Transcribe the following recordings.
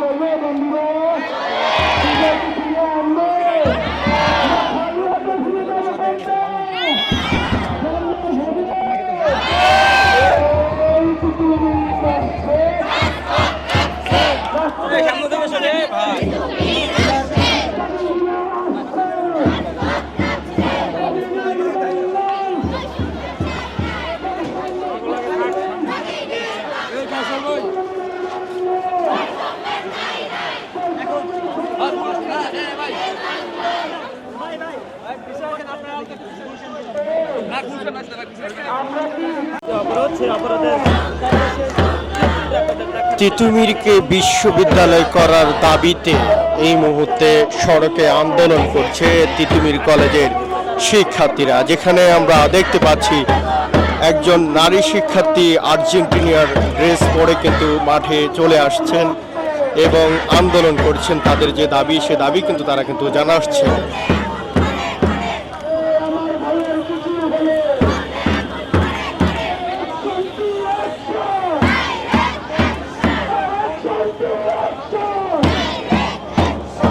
সংগ্রাম তিতুমিরকে বিশ্ববিদ্যালয় করার দাবিতে এই মুহূর্তে সড়কে আন্দোলন করছে তিতুমির কলেজের শিক্ষার্থীরা, যেখানে আমরা দেখতে পাচ্ছি একজন নারী শিক্ষার্থী আর্জেন্টিনিয়ার ড্রেস পরে কিন্তু মাঠে চলে আসছেন এবং আন্দোলন করছেন। তাদের যে দাবি, সে দাবি কিন্তু তারা কিন্তু জানাচ্ছেন।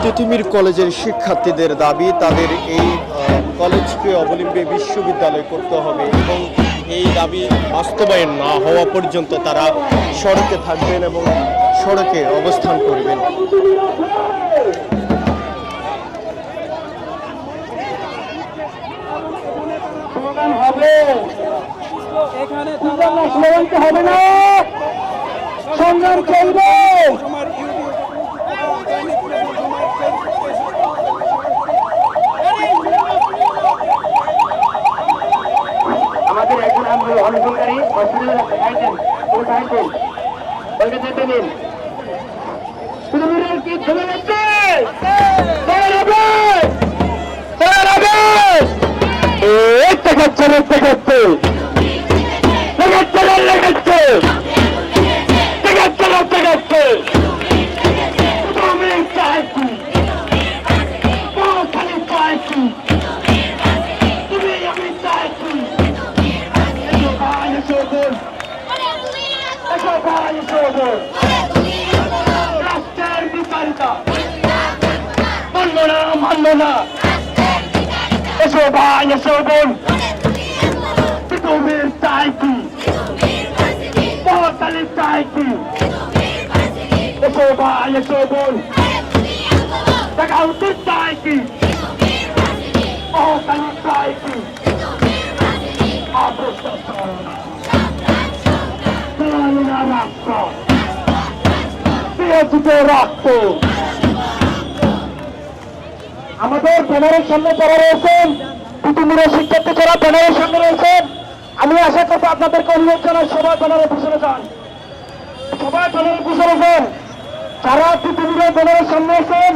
তিতুমির কলেজের শিক্ষার্থীদের দাবি তাদের এই কলেজকে অবলম্বে বিশ্ববিদ্যালয় করতে হবে এবং এই দাবি বাস্তবায়ন না হওয়া পর্যন্ত তারা সড়কে থাকবেন এবং সড়কে অবস্থান করবেন। হবে। না। সংগ্রাম চলবে। নিন পৃথিবীর কি চলে এসো বোন রাষ্ট্রের বিচারিতা মানব না মানব না এসো ভাই এসো বোন তুমি চাইছি মহাকালী চাইছি এসো ভাই এসো বোন দেখা উচিত চাইছি মহাকালী আমাদের ব্যানারের সামনে যারা রয়েছেন কুটুমুরের শিক্ষার্থী যারা ব্যানারের সামনে রয়েছেন, আমি আশা করব আপনাদেরকে অনুরোধ জানাই, সবাই ব্যানারের পিছনে যান সবাই ব্যানারের পিছনে যান যারা কুটুমুরের ব্যানারের সামনে আছেন